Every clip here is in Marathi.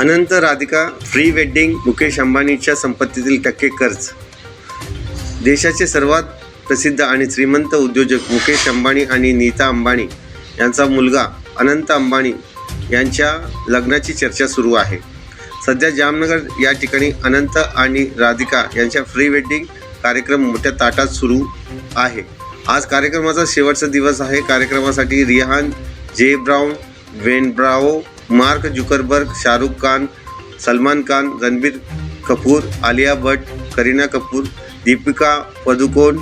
अनंत राधिका प्री वेडिंग मुकेश अंबानीच्या संपत्तीतील टक्के कर्ज. देशाचे सर्वात प्रसिद्ध आणि श्रीमंत उद्योजक मुकेश अंबानी आणि नीता अंबानी यांचा मुलगा अनंत अंबानी यांच्या लग्नाची चर्चा सुरू आहे. सध्या जामनगर या ठिकाणी अनंत आणि राधिका यांच्या प्री वेडिंग कार्यक्रम मोठ्या ताटात सुरू आहे. आज कार्यक्रमाचा शेवटचा दिवस आहे. कार्यक्रमासाठी Rihanna J Brown Wayne Bravo Mark Zuckerberg Shahrukh Khan Salman Khan Ranbir Kapoor Alia Bhatt Kareena Kapoor Deepika Padukone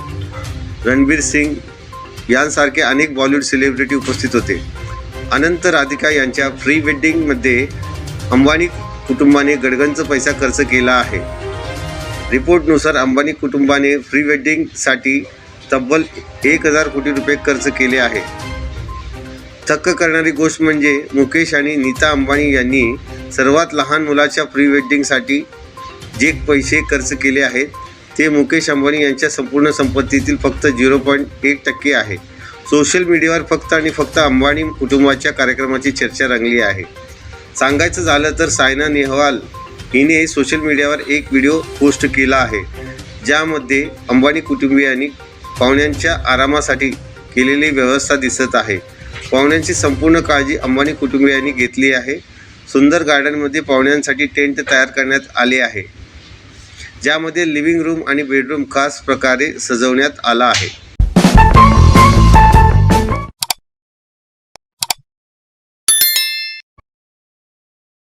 Ranbir Singh यांसारखे अनेक बॉलिवूड सेलिब्रिटी उपस्थित होते. अनंत राधिका यांच्या प्री वेडिंगमध्ये अंबानी कुटुंबाने गडगंज पैसा खर्च केला आहे. रिपोर्टनुसार अंबानी कुटुंबाने प्री वेडिंगसाठी तब्बल एक हजार कोटी रुपये खर्च केले आहे. थक्क करणारी गोष्ट म्हणजे मुकेश आणि नीता अंबानी यांनी सर्वात लहान मुलाच्या प्री वेडिंगसाठी जे पैसे खर्च केले आहेत ते मुकेश अंबानी यांच्या संपूर्ण संपत्तीतील फक्त झिरो पॉईंट एक टक्के आहे. सोशल मीडियावर फक्त आणि फक्त अंबानी कुटुंबाच्या कार्यक्रमाची चर्चा रंगली आहे. सांगायचं झालं तर सायना नेहवाल हिने सोशल मीडियावर एक व्हिडिओ पोस्ट केला आहे. ज्यामध्ये अंबानी कुटुंबियांनी पाहुण्यांच्या आरामासाठी केलेली व्यवस्था दिसत आहे. पाहुण्यांची संपूर्ण काळजी अंबानी कुटुंबियांनी घेतली आहे. सुंदर गार्डनमध्ये पाहुण्यांसाठी टेंट तयार करण्यात आले आहे. ज्यामध्ये लिव्हिंग रूम आणि बेडरूम खास प्रकारे सजवण्यात आला आहे.